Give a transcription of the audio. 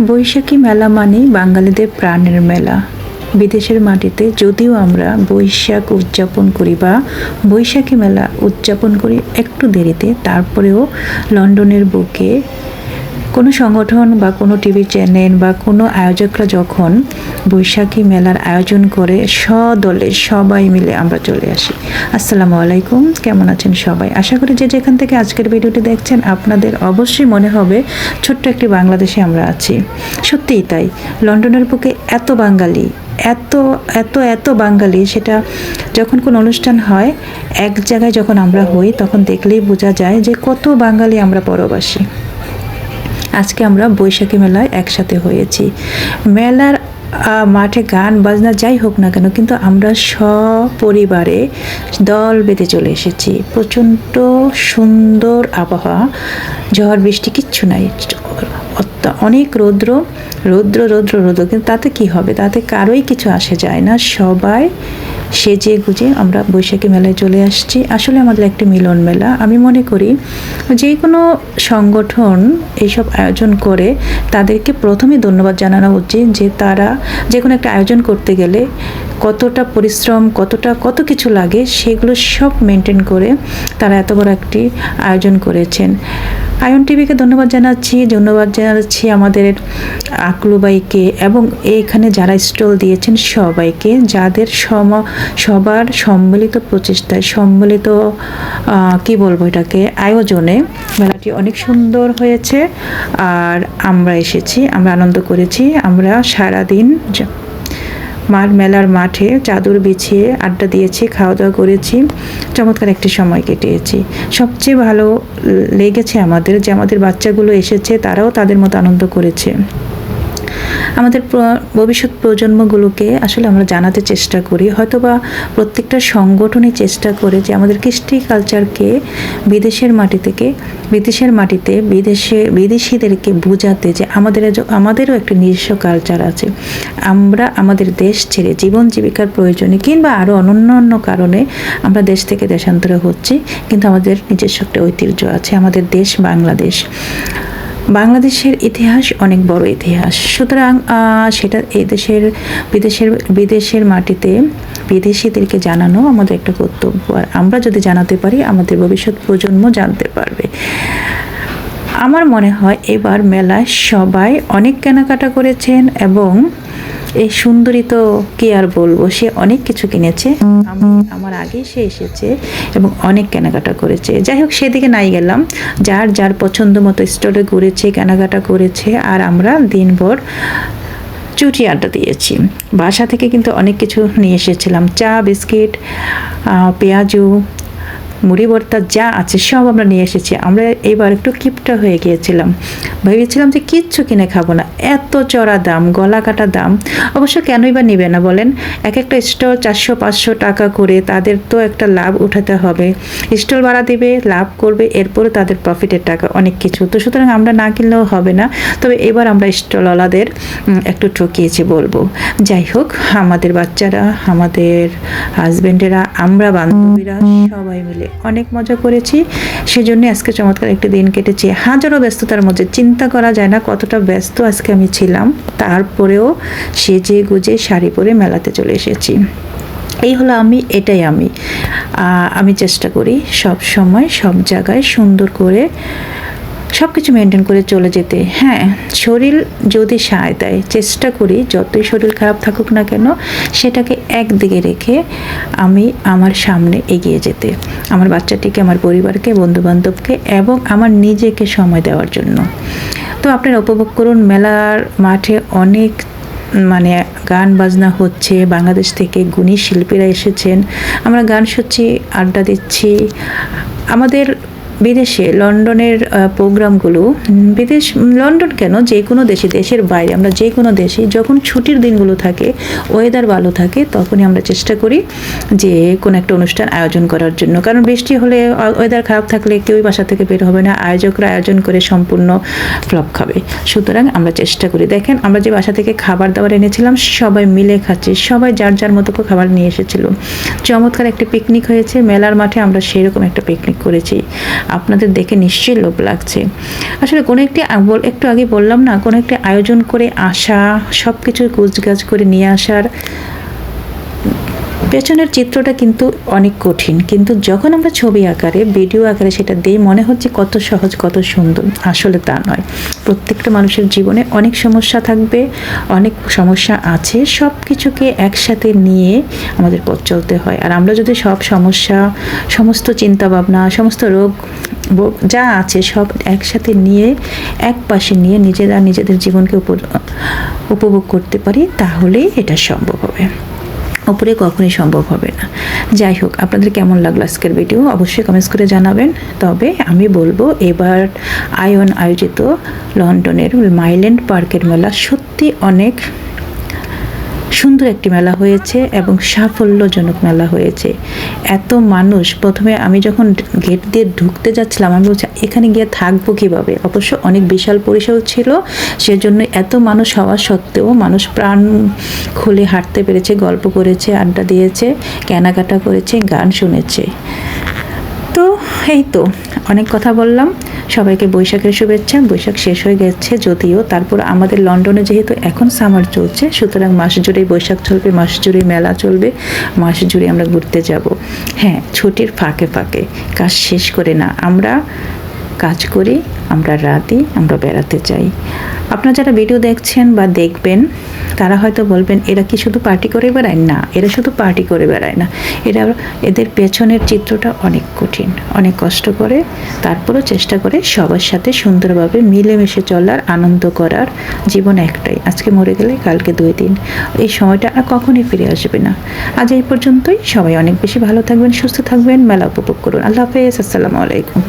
বৈশাখী মেলা মানে বাঙালিদের প্রাণের মেলা। বিদেশের মাটিতে যদিও আমরা বৈশাখ উদযাপন করি বা বৈশাখী মেলা উদযাপন করি একটু দেরিতে, তারপরেও লন্ডনের বুকে কোনো সংগঠন বা কোনো টিভি চ্যানেল বা কোনো আয়োজকরা যখন বৈশাখী মেলার আয়োজন করে, সদলে সবাই মিলে আমরা চলে আসি। আসসালামু আলাইকুম, কেমন আছেন সবাই? আশা করি যে যেখান থেকে আজকের ভিডিওটি দেখছেন, আপনাদের অবশ্যই মনে হবে ছোট্ট একটি বাংলাদেশে আমরা আছি। সত্যিই তাই, লন্ডনের বুকে এত বাঙালি, এত এত এত বাঙালি, সেটা যখন কোনো অনুষ্ঠান হয়, এক জায়গায় যখন আমরা হই, তখন দেখলেই বোঝা যায় যে কত বাঙালি আমরা পরবাসী। আজকে আমরা বৈশাখী মেলায় একসাথে হয়েছি। মেলার মাঠে গান, বাজনা যাই হোক না কেন, কিন্তু আমরা সপরিবারে দল বেঁধে চলে এসেছি। প্রচণ্ড সুন্দর আবহাওয়া, ঝড়, বৃষ্টি, কিচ্ছু নাই। অনেক রৌদ্র রৌদ্র রৌদ্র রৌদ্র, কিন্তু তাতে কি হবে? তাতে কারোই কিছু আসে যায় না। সবাই সেজে গুজে আমরা বৈশাখী মেলায় চলে আসছি। আসলে আমাদের একটি মিলন মেলা। আমি মনে করি যে কোনো সংগঠন এইসব আয়োজন করে তাদেরকে প্রথমে ধন্যবাদ জানানো উচিত যে তারা যে কোনো একটা আয়োজন করতে গেলে কতটা পরিশ্রম, কতটা, কত কিছু লাগে, সেগুলো সব মেনটেন করে তারা এত বড় একটি আয়োজন করেছেন। আয়ন টিভিকে ধন্যবাদ জানাচ্ছি ধন্যবাদ জানাচ্ছি আমাদের আকলুবাইকে এবং এইখানে যারা স্টল দিয়েছেন সবাইকে, যাদের সম, সবার সম্মিলিত প্রচেষ্টায়, সম্মিলিত কি বলব এটাকে, আয়োজনে মেলাটি অনেক সুন্দর হয়েছে। আর আমরা এসেছি, আমরা আনন্দ করেছি, আমরা সারাদিন মার মেলার মাঠে চাদর বিছিয়ে আড্ডা দিয়েছি খাওয়া দাওয়া করেছি। চমৎকার একটি সময় কেটেছি। সবচেয়ে ভালো লেগেছে আমাদের যে আমাদের বাচ্চাগুলো এসেছে, তারাও তাদের মতো আনন্দ করেছে। আমাদের ভবিষ্যৎ প্রজন্মগুলোকে আসলে আমরা জানাতে চেষ্টা করি। হয়তোবা প্রত্যেকটা সংগঠনই চেষ্টা করে যে আমাদের কৃষ্টি কালচারকে বিদেশের মাটি থেকে বিদেশের মাটিতে বিদেশে, বিদেশিদেরকে বোঝাতে যে আমাদের আমাদেরও একটা নিজস্ব কালচার আছে। আমরা আমাদের দেশ ছেড়ে জীবন জীবিকার প্রয়োজনে কিংবা আরও অনন্য অন্য কারণে আমরা দেশ থেকে দেশান্তরে হচ্ছি, কিন্তু আমাদের নিজস্ব একটা ঐতিহ্য আছে, আমাদের দেশ বাংলাদেশ। বাংলাদেশের ইতিহাস অনেক বড় ইতিহাস। সুতরাং সেটা এই দেশের বিদেশের বিদেশের মাটিতে বিদেশিদেরকে জানানো আমাদের একটা কর্তব্য। আর আমরা যদি জানাতে পারি, আমাদের ভবিষ্যৎ প্রজন্ম জানতে পারবে। আমার মনে হয় এবার মেলায় সবাই অনেক কেনাকাটা করেছেন এবং এই সুন্দরী তো কি আর বলব সে অনেক কিছু কিনেছে। আমি আমার আগেই সে এসেছে এবং অনেক কেনাকাটা করেছে। যাই হোক সেদিকে নাই গেলাম। যার যার পছন্দ মতো স্টলে ঘুরেছে কেনাকাটা করেছে আর আমরা দিনভর চুটি আড্ডা দিয়েছি। বাসা থেকে কিন্তু অনেক কিছু নিয়ে এসেছিলাম। চা বিস্কিট পেঁয়াজু মুড়ি ভর্তা যা আছে সব আমরা নিয়ে এসেছি। আমরা এবার একটু কিপটা হয়ে গিয়েছিলাম। ভেবেছিলাম যে কিচ্ছু কিনে খাব না। এত চড়া দাম, গলা কাটা দাম। অবশ্য কেনই বা নেবে না বলেন? এক একটা স্টল চারশো, পাঁচশো টাকা করে তাদের তো একটা লাভ উঠাতে হবে। স্টল ভাড়া দেবে, লাভ করবে এরপরে তাদের প্রফিটের টাকা, অনেক কিছু। তো সুতরাং আমরা না কিনলেও হবে না। তবে এবার আমরা স্টলওয়ালাদের একটু ঠকিয়েছি বলব। যাই হোক, আমাদের বাচ্চারা, আমাদের হাজবেন্ডেরা আমরা বান্ধবীরা সবাই মিলে অনেক মজা করেছি। সেজন্য আজকে চমৎকার একটি দিন কেটেছে। হাজারো ব্যস্ততার মধ্যে চিন্তা করা যায় না কতটা ব্যস্ত আজকে আমি ছিলাম। তারপরেও সেজে গুজে শাড়ি পরে মেলাতে চলে এসেছি। এই হলো আমি, এটাই আমি। আমি চেষ্টা করি সব সময় সব জায়গায় সুন্দর করে সব কিছু মেনটেন করে চলে যেতে। হ্যাঁ শরীর যদি সায় দেয়, চেষ্টা করি যতই শরীর খারাপ থাকুক না কেন, সেটাকে একদিকে রেখে আমি আমার সামনে এগিয়ে যেতে। আমার বাচ্চাটিকে, আমার পরিবারকে, বন্ধুবান্ধবকে এবং আমার নিজেকে সময় দেওয়ার জন্য। তো আপনারা উপভোগ করুন, মেলার মাঠে অনেক মানে গান বাজনা হচ্ছে, বাংলাদেশ থেকে গুণী শিল্পীরা এসেছেন। আমরা গান শুনছি, আড্ডা দিচ্ছি। আমাদের বিদেশে লন্ডনের প্রোগ্রামগুলো বিদেশ লন্ডন কেন? যে কোনো দেশে, দেশের বাইরে, আমরা যে কোনো দেশে যখন ছুটির দিনগুলো থাকে ওয়েদার ভালো থাকে, তখনই আমরা চেষ্টা করি যে কোনো একটা অনুষ্ঠান আয়োজন করার জন্য। কারণ বৃষ্টি হলে ওয়েদার খারাপ থাকলে কেউই বাসা থেকে বের হবে না, আয়োজকরা আয়োজন করে সম্পূর্ণ ফ্লপ খাবে। সুতরাং আমরা চেষ্টা করি। দেখেন, আমরা যে বাসা থেকে খাবার দাবার এনেছিলাম, সবাই মিলে খাচ্ছি, সবাই যার যার মতো করে খাবার নিয়ে এসেছিল। চমৎকার একটা পিকনিক হয়েছে, মেলার মাঠে আমরা সেরকম একটা পিকনিক করেছি। আপনাদের দেখে নিশ্চয়ই লোভ লাগছে। আসলে কোনো একটি একটু আগে বললাম না, কোনো একটি আয়োজন করে আসা সব কিছু গুছগাছ করে নিয়ে আসার পেছনের চিত্রটা কিন্তু অনেক কঠিন, কিন্তু যখন আমরা ছবি আকারে ভিডিও আকারে সেটা দিই, মনে হচ্ছে কত সহজ, কত সুন্দর। আসলে তা নয়। প্রত্যেকটা মানুষের জীবনে অনেক সমস্যা থাকবে, অনেক সমস্যা আছে সব কিছুকে একসাথে নিয়ে আমাদের পথ চলতে হয়। আর আমরা যদি সব সমস্যা, সমস্ত চিন্তা ভাবনা সমস্ত রোগ যা আছে সব একসাথে নিয়ে, এক পাশে নিয়ে নিজেরা নিজেদের জীবনকে উপ- উপভোগ করতে পারি, তাহলেই এটা সম্ভব হবে। উপরে কখনোই সম্ভব হবে না। যাই হোক, আপনাদের কেমন লাগল আজকের ভিডিও অবশ্যই কমেন্টস করে জানাবেন। তবে আমি বলব, এবার আয়ন আয়োজিত লন্ডনের মাইল্যান্ড পার্কের মেলা সত্যি অনেক সুন্দর একটি মেলা হয়েছে এবং সাফল্যজনক মেলা হয়েছে। এত মানুষ, প্রথমে আমি যখন গেট দিয়ে ঢুকতে যাচ্ছিলাম, আমি বলছি, এখানে গিয়ে থাকব কীভাবে? অবশ্য অনেক বিশাল পরিসর ছিল, সেজন্য এত মানুষ হওয়া সত্ত্বেও মানুষ প্রাণ খুলে হাঁটতে পেরেছে, গল্প করেছে, আড্ডা দিয়েছে, কেনাকাটা করেছে, গান শুনেছে। এই তো, অনেক কথা বললাম। সবাইকে বৈশাখের শুভেচ্ছা। বৈশাখ শেষ হয়ে গেছে যদিও, তারপর আমাদের লন্ডনে যেহেতু এখন সামার চলছে, সুতরাং মাস জুড়েই বৈশাখ চলবে, মাস জুড়ে মেলা চলবে, মাস জুড়ে আমরা ঘুরতে যাব। হ্যাঁ ছুটির ফাঁকে ফাঁকে, কাজ শেষ করে না, আমরা কাজ করি আমরা রাতে আমরা বেড়াতে চাই আপনারা যারা ভিডিও দেখছেন বা দেখবেন, তারা হয়তো বলবেন, এরা কি শুধু পার্টি করে বেড়ায়? না, এরা শুধু পার্টি করে বেড়ায় না। এরা এদের পেছনের চিত্রটা অনেক কঠিন, অনেক কষ্ট করে। তারপরও চেষ্টা করে সবার সাথে সুন্দরভাবে মিলেমিশে চলার, আনন্দ করার জীবন একটাই। আজকে মরে গেলে, কালকে দুই দিন। এই সময়টা আর কখনই ফিরে আসবে না। আজ এই পর্যন্তই। সবাই অনেক বেশি ভালো থাকবেন, সুস্থ থাকবেন। মেলা উপভোগ করুন। আল্লাহ হাফেজ। আসসালামু আলাইকুম।